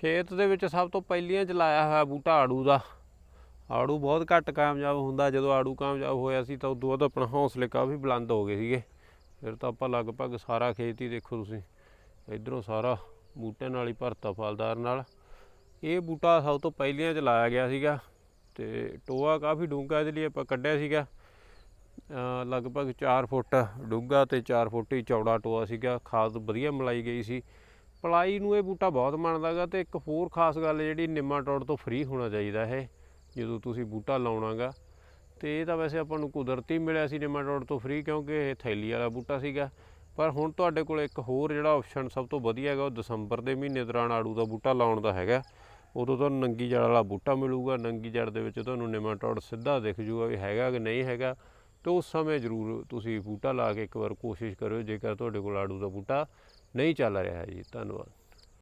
ਖੇਤ ਦੇ ਵਿੱਚ ਸਭ ਤੋਂ ਪਹਿਲੀਆਂ ਚ ਲਾਇਆ ਹੋਇਆ ਬੂਟਾ ਆੜੂ ਦਾ। ਆੜੂ ਬਹੁਤ ਘੱਟ ਕਾਮਯਾਬ ਹੁੰਦਾ। ਜਦੋਂ ਆੜੂ ਕਾਮਯਾਬ ਹੋਇਆ ਸੀ ਤਾਂ ਉਦੋਂ ਬਾਅਦ ਆਪਣਾ ਹੌਸਲੇ ਕਾਫੀ ਬੁਲੰਦ ਹੋ ਗਏ ਸੀਗੇ। ਫਿਰ ਤਾਂ ਆਪਾਂ ਲਗਭਗ ਸਾਰਾ ਖੇਤ ਹੀ ਦੇਖੋ ਤੁਸੀਂ। ਇਧਰੋਂ ਸਾਰਾ ਬੂਟਿਆਂ ਨਾਲ ਹੀ ਭਰਤਾ ਫਲਦਾਰ ਨਾਲ। ਇਹ ਬੂਟਾ ਸਭ ਤੋਂ ਪਹਿਲੀਆਂ ਚ ਲਾਇਆ ਗਿਆ ਸੀਗਾ ਤੇ ਟੋਆ ਕਾਫੀ ਡੂੰਘਾ ਇਹਦੇ ਲਈ ਆਪਾਂ ਕੱਢਿਆ ਸੀਗਾ। ਲਗਭਗ 4 ਫੁੱਟ ਡੂੰਘਾ ਤੇ 4 ਫੁੱਟ ਹੀ ਚੌੜਾ ਟੋਆ ਸੀਗਾ। ਖਾਦ ਵਧੀਆ ਮਲਾਈ ਗਈ ਸੀ। ਪਲਾਈ ਨੂੰ ਇਹ ਬੂਟਾ ਬਹੁਤ ਮੰਨਦਾਗਾ ਤੇ ਇੱਕ ਹੋਰ ਖਾਸ ਗੱਲ ਜਿਹੜੀ ਨਿਮਾਟੋਡ ਤੋਂ ਫ੍ਰੀ ਹੋਣਾ ਚਾਹੀਦਾ ਇਹ, ਜਦੋਂ ਤੁਸੀਂ ਬੂਟਾ ਲਾਉਣਾਗਾ। ਤੇ ਇਹ ਤਾਂ ਵੈਸੇ ਆਪਾਂ ਨੂੰ ਕੁਦਰਤੀ ਮਿਲਿਆ ਸੀ ਨਿਮਾਟੋਡ ਤੋਂ ਫ੍ਰੀ ਕਿਉਂਕਿ ਇਹ ਥੈਲੀ ਵਾਲਾ ਬੂਟਾ ਸੀਗਾ। ਪਰ ਹੁਣ ਤੁਹਾਡੇ ਕੋਲ ਇੱਕ ਹੋਰ ਜਿਹੜਾ ਆਪਸ਼ਨ ਸਭ ਤੋਂ ਵਧੀਆ ਹੈਗਾ, ਉਹ ਦਸੰਬਰ ਦੇ ਮਹੀਨੇ ਦੌਰਾਨ ਆੜੂ ਦਾ ਬੂਟਾ ਲਾਉਣ ਦਾ ਹੈਗਾ। ਉਦੋਂ ਤੁਹਾਨੂੰ ਨੰਗੀ ਜੜ ਵਾਲਾ ਬੂਟਾ ਮਿਲੂਗਾ, ਨੰਗੀ ਜੜ ਦੇ ਵਿੱਚ ਤੁਹਾਨੂੰ ਨਿਮਾਟੋਡ ਸਿੱਧਾ ਦਿਖ ਜੂਗਾ ਵੀ ਹੈਗਾ ਕਿ ਨਹੀਂ ਹੈਗਾ। ਤੇ ਉਸ ਸਮੇਂ ਜ਼ਰੂਰ ਤੁਸੀਂ ਬੂਟਾ ਲਾ ਕੇ ਇੱਕ ਵਾਰ ਕੋਸ਼ਿਸ਼ ਕਰਿਓ, ਜੇਕਰ ਤੁਹਾਡੇ ਕੋਲ ਆੜੂ ਦਾ ਬੂਟਾ ਨਹੀਂ ਚੱਲ ਰਿਹਾ ਜੀ। ਧੰਨਵਾਦ।